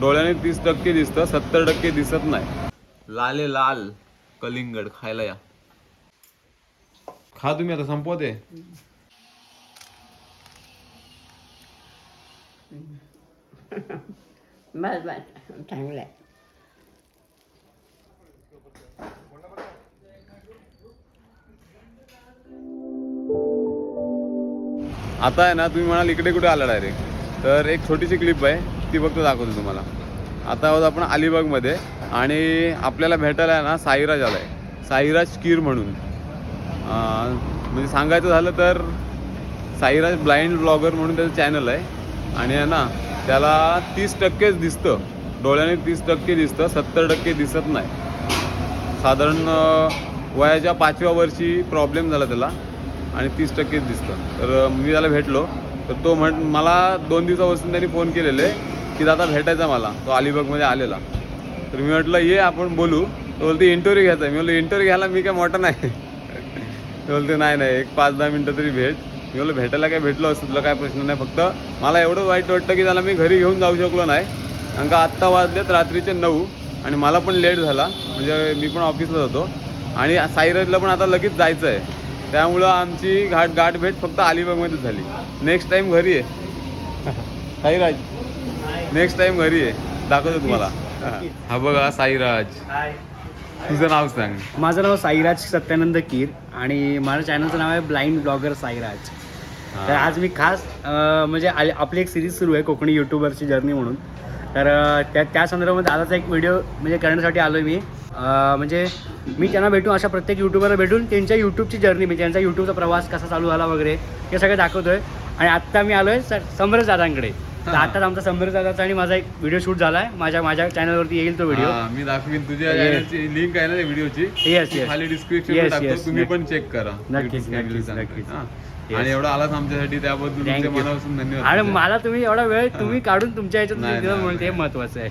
डोळ्याने तीस टक्के दिसतं सत्तर टक्के दिसत नाही. लाले लाल कलिंगड खायला या. खा तुम्ही आता संपवत. आहे बस बस चांगलं आहे. आता आहे ना तुम्ही म्हणाल इकडे कुठे आला डायरेक्ट तर एक छोटीशी क्लिप आहे. ती फक्त दाखवतो तुम्हाला. आता आहोत आपण अलिबागमध्ये आणि आपल्याला भेटायला आहे ना साईराज आला आहे साईराज कीर म्हणून. म्हणजे सांगायचं झालं तर साईराज ब्लाइंड ब्लॉगर म्हणून त्याचं चॅनल आहे. आणि आहे ना त्याला तीस टक्केच दिसतं. डोळ्याने तीस टक्के दिसतं सत्तर टक्के दिसत नाही. साधारण वयाच्या पाचव्या वर्षी प्रॉब्लेम झाला त्याला आणि तीस टक्केच दिसतं. तर मी त्याला भेटलो. तर तो म्हण मला दोन दिवसापासून त्यांनी फोन केलेले की दादा भेटायचा मला. तो अलिबागमध्ये आलेला. तर मी म्हटलं ये आपण बोलू. तो बोलते इंटरव्ह्यू घ्यायचा आहे. मी बोललो इंटरव्ह्यू घ्यायला मी काय मोठा नाही. तो बोलते नाही नाही एक पाच दहा मिनटं तरी भेट. मी बोललो भेटायला काय भेटलो असं तुला काय प्रश्न नाही फक्त मला एवढं वाईट वाटतं की त्याला मी घरी घेऊन जाऊ शकलो नाही. कारण का आत्ता वाजलेत रात्रीचे नऊ आणि मला पण लेट झाला. म्हणजे मी पण ऑफिसला जातो. आणि साईराजला पण आता लगेच जायचं आहे. त्यामुळं आमची घाट गाठ भेट फक्त अलिबागमध्येच झाली. नेक्स्ट टाईम घरी आहे साईराज. नेक्स्ट टाईम घरी आहे दाखवतो तुम्हाला. हा बघा साईराज. तुझं नाव सांग. माझं नाव साईराज सत्यानंद कीर आणि माझ्या चॅनलचं नाव आहे ब्लाइंड ब्लॉगर साईराज. तर आज मी खास अं, म्हणजे आ- आपली एक सिरीज सुरू आहे कोकणी यूट्यूबरची जर्नी म्हणून. तर अं, त्या त्या संदर्भामध्ये आताच एक व्हिडिओ म्हणजे करण्यासाठी आलो आहे मी. अं, म्हणजे मी त्यांना भेटून अशा प्रत्येक यूट्यूबरला भेटून त्यांच्या यूट्यूबची जर्नी म्हणजे त्यांचा यूट्यूबचा प्रवास कसा चालू झाला वगैरे हे सगळं दाखवतो आहे आणि आत्ता मी आलो आहे समरस दादांकडे. तर आत्ताच आमचा समरस दादाचा आणि माझा एक व्हिडिओ शूट झाला आहे माझ्या माझ्या चॅनलवरती येईल तो व्हिडिओ हा, मी दाखवीन तुझ्या Yes. चॅनलची लिंक आहे ना व्हिडिओची ती yes. खाली डिस्क्रिप्शन Yes, टाकतो yes, तुम्ही नक्की. पण चेक करा नक्कीच, YouTube नक्कीच. नक्कीच. हा. Yes. आणि एवढा आलाच आमच्यासाठी त्याबद्दल. मनापासून धन्यवाद आणि. मला तुम्ही एवढा वेळ तुम्ही काढून तुमच्या ह्याच्यात नाही, दिलं नाही, म्हणून ते नाही. महत्वाचं आहे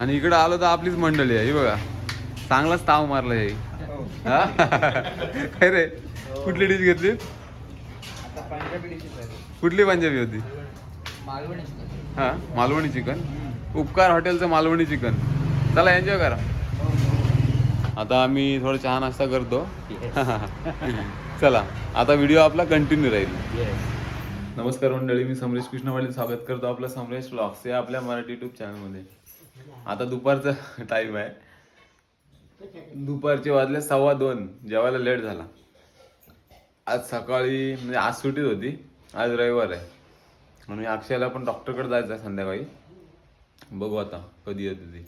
आणि इकडे आलो तर आपलीच मंडळी आहे ही बघा चांगलाच ताव मारला हे हा? काय रे कुठली डिश घेतली कुठली पंजाबी होती हा मालवणी चिकन. उपकार हॉटेलचं मालवणी चिकन. चला एन्जॉय करा. आता आम्ही थोडं चहा नाश्ता करतो. चला आता व्हिडिओ आपला कंटिन्यू राहील. नमस्कार मंडळी मी समरेश कृष्णवाडी स्वागत करतो आपलं समरेश ब्लॉग्स या आपल्या मराठी युट्यूब चॅनलमध्ये आता दुपारचा टाईम आहे. दुपारचे वाजले सव्वा दोन. जेवायला लेट झाला. आज सकाळी म्हणजे आज सुट्टीच होती. आज रविवार आहे. म्हणून अक्षयला पण डॉक्टरकडे जायचं आहे संध्याकाळी. बघू आता कधी येते ती.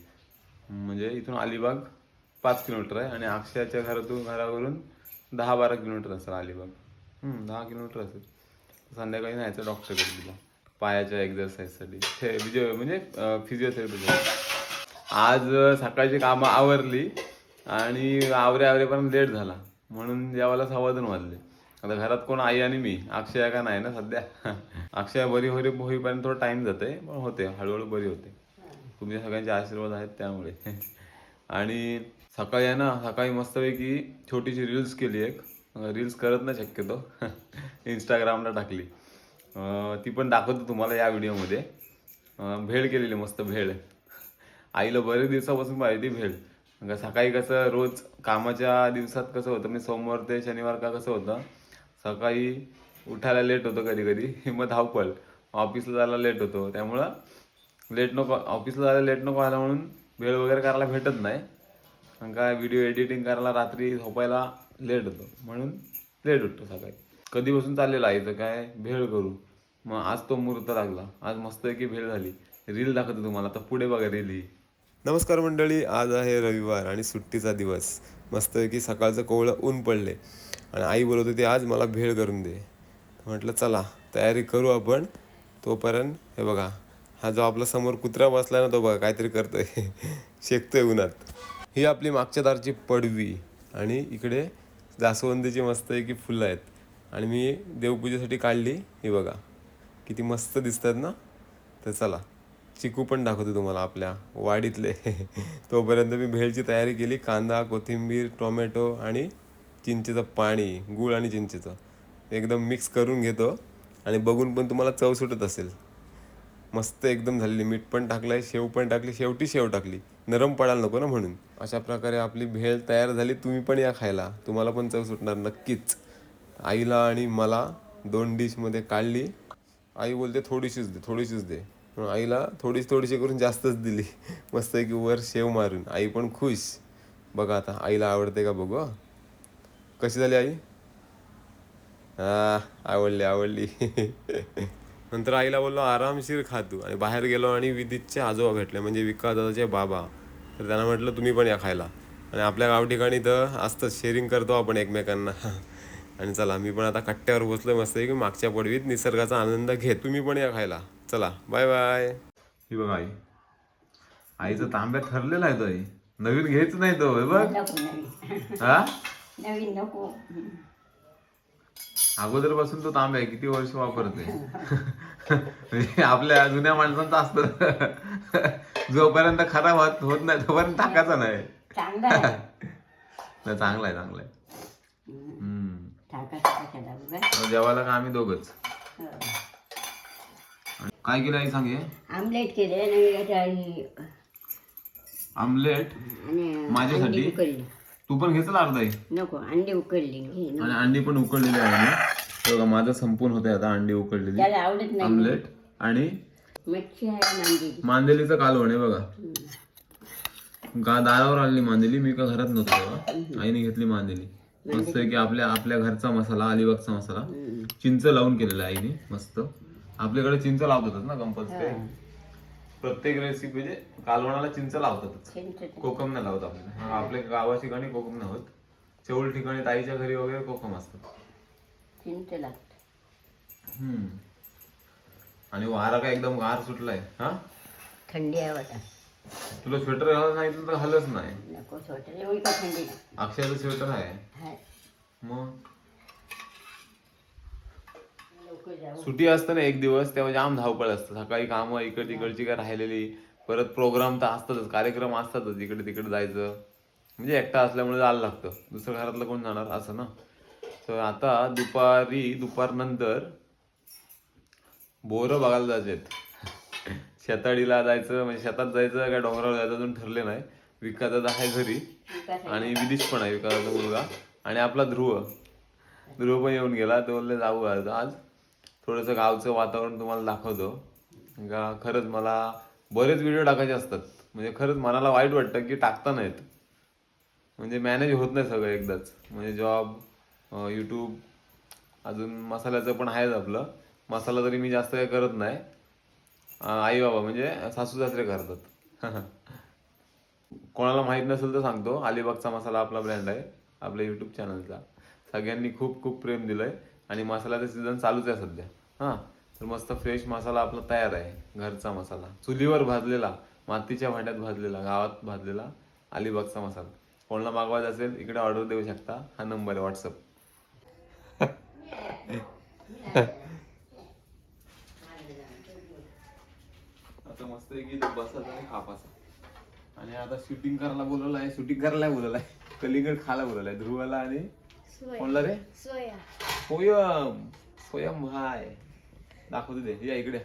म्हणजे इथून अलिबाग पाच किलोमीटर आहे आणि अक्षयाच्या घरातून घरावरून दहा बारा किलोमीटर असेल अलिबाग. दहा किलोमीटर असेल. संध्याकाळी न्यायचं डॉक्टरकडे तिला. पायाच्या एक्झरसाईजसाठी थे म्हणजे म्हणजे फिजिओथेरपीसाठी आज सकाळची कामं आवरली आणि आवरे आवरेपर्यंत लेट झाला. म्हणून जेवायला सव्वा वाजले. आता घरात कोण आई आणि मी? अक्षय का नाही ना सध्या? अक्षय बरी होरी होईपर्यंत थोडं टाईम जाते पण होते. हळूहळू बरी होते. तुमच्या सगळ्यांचे आशीर्वाद आहेत त्यामुळे. आणि सकाळी आहे ना सकाळी मस्तपैकी छोटीशी रील्स केली एक. रील्स करत नाही शक्यतो. इंस्टाग्रामला टाकली. ती पण दाखवतो तुम्हाला या व्हिडिओमध्ये भेळ केलेली मस्त भेळ. आईला बरेच दिवसापासून पाहिजे ती भेळ. सकाळी कसं रोज कामाच्या दिवसात कसं होतं मी सोमवार ते शनिवार का कसं होतं सकाळी उठायला लेट होतं कधी कधी. मग धावपळ ऑफिसला जायला लेट होतो. त्यामुळं लेट नको ऑफिसला जायला लेट नको व्हायला म्हणून भेळ वगैरे करायला भेटत नाही. कारण काय व्हिडिओ एडिटिंग करायला रात्री झोपायला लेट होतो. म्हणून लेट उठतो सकाळी. कधीपासून चाललेलं आईचं काय? भेळ करू. मग आज तो मुहूर्त लागला. आज मस्त की भेळ झाली. रील दाखवतो तुम्हाला. तर पुढे बघा रील ही. नमस्कार मंडळी. आज आहे रविवार आणि सुट्टीचा दिवस. मस्त की सकाळचं कोवळं ऊन पडले. आणि आई बोलत होती आज मला भेळ करून दे. म्हटलं चला तयारी करू आपण. तोपर्यंत हे बघा हा जो आपला समोर कुत्रा बसला ना तो बघा काहीतरी करतोय. शेकतोय उन्हात. ही आपली मागच्या दारची पडवी आणि इकडे जास्वंदीची मस्त की फुलं आहेत. आणि मी देवपूजेसाठी काढली ही बघा. किती मस्त दिसतात ना? तर चला चिकू पण दाखवतो तुम्हाला आपल्या वाडीतले. तोपर्यंत मी भेळची तयारी केली कांदा कोथिंबीर टोमॅटो आणि चिंचेचं पाणी गूळ आणि चिंचेचं. एकदम मिक्स करून घेतो आणि बघून पण तुम्हाला चव सुटत असेल. मस्त एकदम झालेली मीठ पण टाकलं आहे शेव पण टाकली शेवटी शेव टाकली. नरम पडायला नको ना म्हणून. अशा प्रकारे आपली भेळ तयार झाली तुम्ही पण या खायला. तुम्हाला पण चव सुटणार नक्कीच. आईला आणि मला दोन डिशमध्ये काढली. आई बोलते थोडीशीच दे थोडीशीच दे. आईला थोडीशी थोडीशी करून जास्तच दिली. मस्त की वर शेव मारून. आई पण खुश. बघा आता आईला आवडते का बघू कशी झाली आई? हा आवडली आवडली. नंतर आईला बोललो आरामशीर खा तू. आणि बाहेर गेलो आणि विदितचे आजोबा भेटले म्हणजे विका दादाचे बाबा. तर त्यांना म्हटलं तुम्ही पण या खायला. आणि आपल्या गाव ठिकाणी तर असतंच शेअरिंग करतो आपण एकमेकांना. आणि चला मी पण आता कट्ट्यावर बसलोय मस्त की मागच्या पडवीत निसर्गाचा आनंद घेत तुम्ही पण या खायला. चला बाय बाय ही बघ आई. आईचा तांब्या ठरलेला आहे तो आई. नवीन घ्यायच नाही तो बघ. हा? नवीन नको. अगोदरपासून तो तांब्या किती वर्ष वापरते म्हणजे आपल्या जुन्या माणसांचं असतं. जोपर्यंत खराब होत होत नाही तोपर्यंत टाकायचा नाही. चांगला आहे. चांगला आहे जेवायला का आम्ही दोघच. काय केलं आई सांगे? आमलेट केले आमलेट माझ्यासाठी? तू पण घेतला अर्धा नको अंडी उकडली घे ना. आणि अंडी पण उकडलेली आहे ना. हे बघा माझं संपून होते आता अंडी उकडलेली. त्याला आवडत नाही. आमलेट आणि मच्छी आहे मांदेलीचं कालवण आहे बघा. गा दारावर आलेली मांदेली? मी का घरात नव्हतो तेव्हा. आईने घेतली मांदेली. मस्त आहे की आपल्या आपल्या घरचा मसाला अलिबागचा मसाला. चिंच लावून केलेला आहे आईने मस्त. आपल्याकडे चिंच लावतातच ना कंपल्सरी प्रत्येक रेसिपी म्हणजे कालवणाला चिंच लावतातच. चिंच कोकम नाही लावत आपल्याला आपल्या गावा ठिकाणी कोकम नाही होत. चौल ठिकाणी ताईच्या घरी वगैरे कोकम असतात. चिंच लागत. हम्म. आणि वारा काय एकदम गार सुटलाय हा? थंडी आहे तुला स्वेटर घालायला सांगितलं तर हलच नाही. नको स्वेटर आहे. मग लवकर जाऊ सुट्टी असतं ना एक दिवस तेव्हा जाम धावपळ असतं. सकाळी कामं इकड तिकडची काय राहिलेली परत प्रोग्राम तर असतातच कार्यक्रम असतातच इकडे तिकडे जायचं. म्हणजे एकटा असल्यामुळे जायला लागतं. दुसरं घरातलं कोण जाणार असं ना? तर आता दुपारी दुपारनंतर बोरं बघायला जायचेत. शेताडीला जायचं म्हणजे शेतात जायचं काय डोंगरावर जायचं अजून ठरले नाही. विकाचा आहे घरी. आणि विदिश पण आहे विकासाचा मुलगा. आणि आपला ध्रुव. ध्रुव पण येऊन गेला तो बोलले जाऊ आज आज. थोडंसं गावचं वातावरण तुम्हाला दाखवतो. का खरंच मला बरेच व्हिडिओ टाकायचे असतात. म्हणजे खरंच मनाला वाईट वाटतं की टाकता नाहीत. म्हणजे मॅनेज होत नाही सगळं एकदाच. म्हणजे जॉब यूट्यूब अजून मसाल्याचं पण आहेच आपलं. मसाला तरी मी जास्त काही करत नाही. आई बाबा म्हणजे सासू सासरे करतात. कोणाला माहीत नसेल तर सांगतो. अलिबागचा मसाला आपला ब्रँड आहे. आपल्या यूट्यूब चॅनलचा सगळ्यांनी खूप खूप प्रेम दिलं आहे आणि मसाल्याचं सीझन चालूच आहे सध्या. हां. तर मस्त फ्रेश मसाला आपला तयार आहे घरचा मसाला. चुलीवर भाजलेला मातीच्या भांड्यात भाजलेला गावात भाजलेला अलिबागचा मसाला. कोणाला मागवायचा असेल इकडे ऑर्डर देऊ शकता. हा नंबर आहे व्हॉट्सअप आता मस्त की बसायचं आणि खापाचा आणि आता शूटिंग करायला बोलवलं आहे शूटिंग करायला बोलवलं आहे कलिंगड खायला बोलवलं आहे ध्रुवाला आणि कोणला रे सोया सोयम सोयम हाय दाखवते दे या इकडे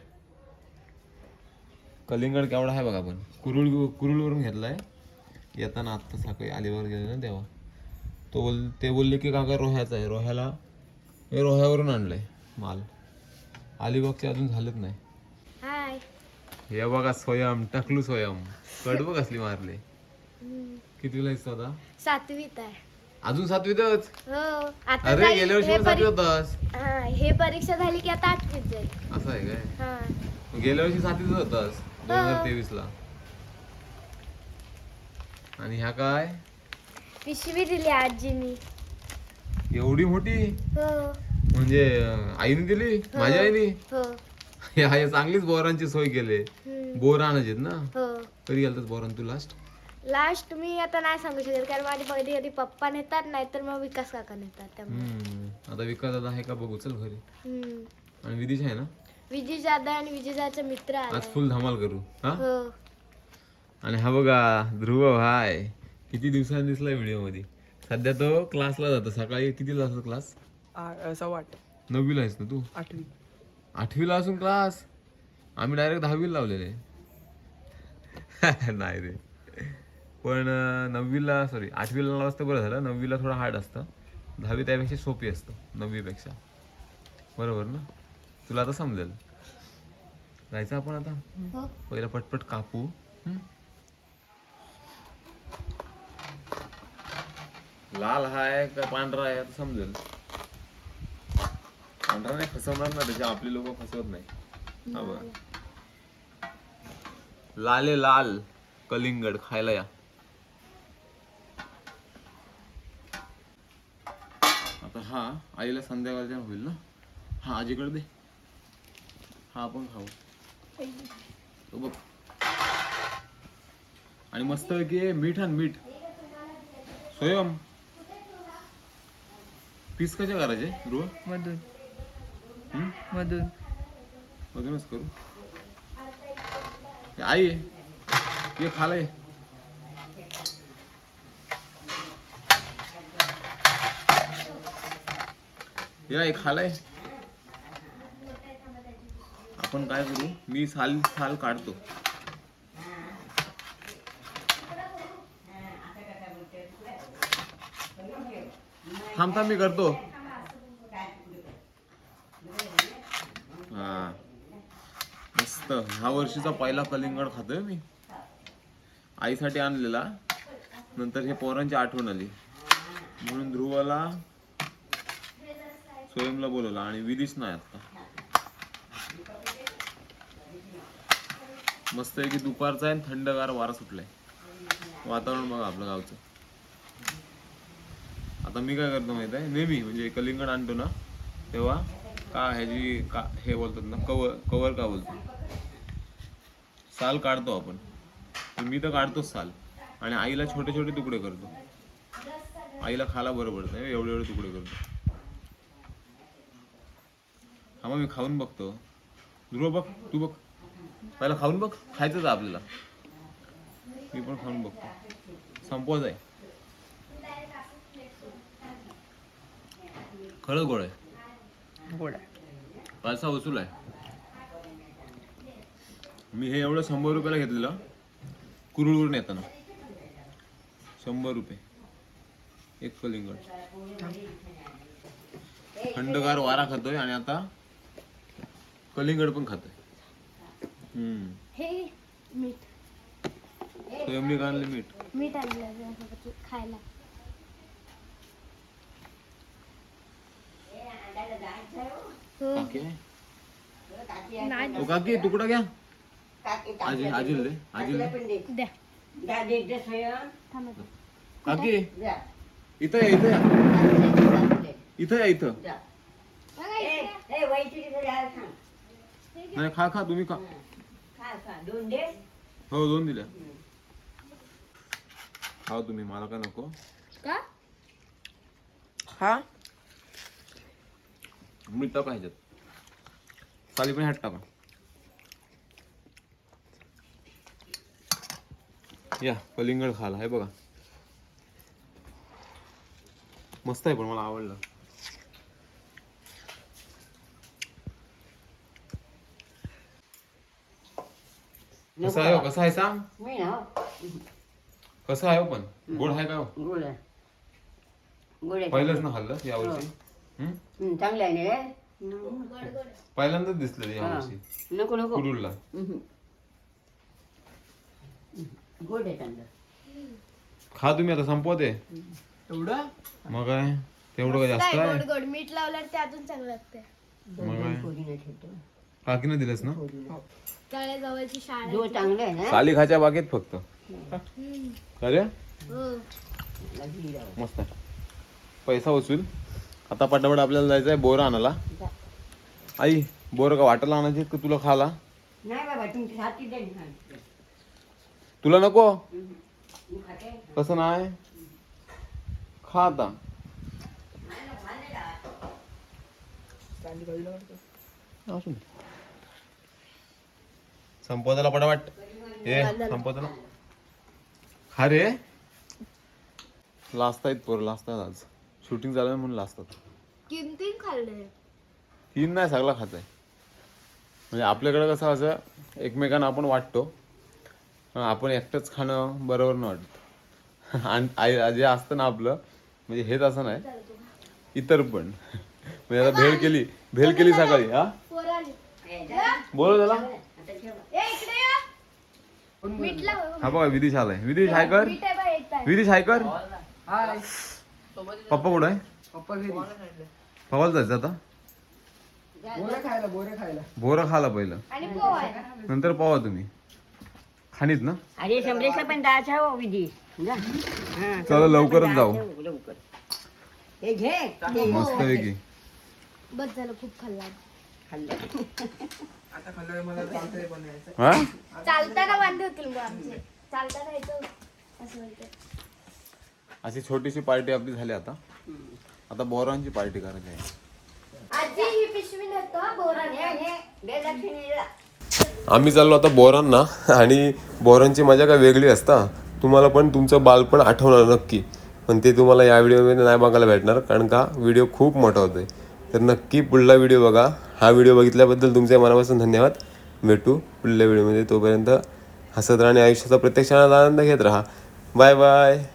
कलिंगड केवढा आहे बघा आपण कुरुळ कुरुळवरून घेतलाय येताना आत्ता सकाळी अलिबाग गेले ना तेव्हा तो बोल ते बोलले की काका रोह्याचा आहे रोह्याला हे रोह्यावरून आणलंय माल अलिबागचे अजून झालेच नाही हे बघा स्वयं टकलू स्वयं कडबं कसली मारले कितीला आहेस तू आता सातवीत आहे अजून सातवीतच हो आता अरे जाईल- गेल्या वर्षी हे पण सातवी परी- होतास. हा, हे परीक्षा झाली की आता आठवीत जाईल. असं आहे काय? हा. मग गेल्या वर्षी सातवीत होतास दोन हजार तेवीस ला आणि ह्या काय? पिशवी दिली आजीनी. एवढी मोठी? हो. म्हणजे अं, आईने दिली? माझ्या आईने? हो. हे हे चांगलीच बोरांची सोय केली. हम्म, बोर ना? हो. कधी गेलतास बोरान तू लास्ट लास्ट मी आता नाही सांगू शकत कारण माझे कधी कधी पप्पा नेतात नाही तर मग विकास काका नेतात त्यामुळे. आता विकास दादा आहे का बघू चल घरी. हम्म. आणि विदिश आहे ना? विजय जादा आणि विजय जाचा मित्र आला आज फुल धमाल करू हा? हो. आणि हा बघा ध्रुव हाय किती दिवसांनी दिसलाय व्हिडिओमध्ये सध्या तो क्लासला जातो सकाळी कितीला असतो क्लास? आ- सव्वा आठ. नववीला आहेस ना तू? आठवी. आठवीला असून क्लास? आम्ही डायरेक्ट दहावीला लावलेले. नाही रे. पण नववीला सॉरी आठवीला असतं बरं झालं. नववीला थोडं हार्ड असतं. दहावी त्यापेक्षा सोपी असतं नववीपेक्षा. बरोबर ना? तुला आता समजेल. जायचं आपण आता? हो. पहिला पटपट कापू. हं? लाल हाय का पांढरा आहे आता समजेल. पांढरा नाही फसवणार ना त्याच्या. आपली लोक फसवत नाही. हा बघ. लाले लाल. कलिंगड खायला या. हा आईला संध्याकाळच्या होईल ना? हा आजीकडे दे. हा आपण खाऊ. तो बघ. आणि मस्त की मीठ आणि मीठ. स्वयं पीस कशा करायचे ध्रुव? मधून. हं? मधून. मधूनच करू. आई. ये खाला ये. ये आई खालाय आपण काय करू? मी साल साल काढतो. थांब थांब मी करतो. हा. मस्त. ह्या वर्षीचा पहिला कलिंगड खातोय मी. आईसाठी आणलेला. नंतर हे पोरांची आठवण आली. म्हणून ध्रुवाला स्वयंला बोलवला आणि विधीच नाही आता. मस्त आहे की दुपारचा आहे थंडगार वारा सुटलाय. वातावरण बघा आपलं गावचं. आता मी काय करतो माहीत आहे? नेहमी म्हणजे कलिंगड आणतो ना तेव्हा का ह्याची का हे बोलतात ना कवर कवर का बोलतो? साल काढतो आपण. मी तर काढतोच साल. आणि आईला छोटे छोटे तुकडे करतो. आईला खाला बरं पडतं एवढे एवढे तुकडे करतो. मग मी खाऊन बघतो. ध्रुव बघ तू बघ. पहिला खाऊन बघ खायचंच आहे आपल्याला. मी पण खाऊन बघतो. संपवत आहे. खरंच गोड आहे. गोड आहे. पैसा वसूल आहे. मी हे एवढं शंभर रुपयाला घेतलेलं कुरुळवरून येताना शंभर रुपये. एक कलिंगड. थंडगार वारा खातोय आणि आता कलिंगड पण खातोय. हम्म. हे मीठ. आणले मीठ. मीठ आणलं खायला. हो. काकी? नाही. ओ काकी तुकडा घ्या. आजी आजीला दे आजीला दे. द्या. थांबा काकी? इथं या इथं या. इथं या इथं. नाही खा खा तुम्ही खा. हो दोन दिल्या. खाऊ तुम्ही मला काय नको. का? हा? मीठ टाका ह्याच्यात साली पण ह्यात टाका. या कलिंगड खाला हे बघा. मस्त आहे पण मला आवडलं. कसं आहे हो? कसं आहे सांग मी ना कसं आहे हो पण गोड आहे का हो? गुळ आहे. गुळ आहे. पहिलंच ना खाल्लं यावर्षी हम्म? हं, चांगलं आहे ना रे पहिल्यांदाच दिसलेलं हा. यावर्षी नको नको कुरुलला हं. गोड आहे चांगलं खा तुम्ही आता संपवत एवढं मग काय तेवढं काय जास्त आहे गोड गोड मीठ लावल्यावर ते अजून चांगलं लागते मग काय ठेवतो काकीनं दिलंस ना तळे जवळची शाळा जो चांगलं आहे ना. साली खाच्या बागेत फक्त. अरे. हो. मस्त. आहे पैसा वसूल आता पटापट आपल्याला जायचं आहे बोर आणायला. आई बोर का वाटायला आणायची का तुला खाला नाही बाबा तुमची हाती दे ना. तुला नको? मी खाते. कसं नाही? खा आता. असू दे. संपवताला पटापट. ए संपवताला. खा रे. लाजतायत पोर लाजतात आज. शूटिंग झालं म्हणून लाजतात तीन तीन खाल्ले? तीन नाही सगळा खात आहे. म्हणजे आपल्याकडं कसं असं एकमेकांना आपण वाटतो. पण आपण एकटंच खाणं बरोबर नाही वाटत. आणि आई जे असतं ना आपलं म्हणजे हेच असं नाही. इतर पण. म्हणजे आता भेळ केली भेळ केली सकाळी हा? बोल त्याला. हा बघा विदिश आलाय. विदिश हाय कर मीठ आहे बा एक time. विदिश हाय कर हाय. पप्पा कुठं आहे? पप्पा घरी. पवायला जायचं आता? बोरे खायला बोरे खायला. बोरं खाला पहिलं. नंतर पावा तुम्ही. खाणीत ना? अरे समरेशला पण जायचं हो विधी जा. हा, चला लवकरच जाऊ. लवकर. हे घे. मस्त पैकी बस झालं खूप खाल्ला. खाल्लं. हा? चालताना वांदे होतील मग आमचे. चालताना असं अशी छोटीशी पार्टी आपली झाली आता. आता बोरांची पार्टी करायची आहे. आजी ही पिशवी हा बोराने. आम्ही चाललो आता बोरांना आणि बोरांची मजा काय वेगळी असता. तुम्हाला पण तुमचं बालपण आठवणार नक्की. पण ते तुम्हाला या व्हिडिओमध्ये नाही बघायला भेटणार कारण का व्हिडिओ खूप मोठा होतोय. तर नक्की पुढला व्हिडिओ बघा. हा व्हिडिओ बघितल्याबद्दल तुमच्या मनापासून धन्यवाद. भेटू पुढल्या व्हिडिओमध्ये. तोपर्यंत हसत राहणे आयुष्याचा प्रत्यक्षात आनंद घेत राहा. Bye bye.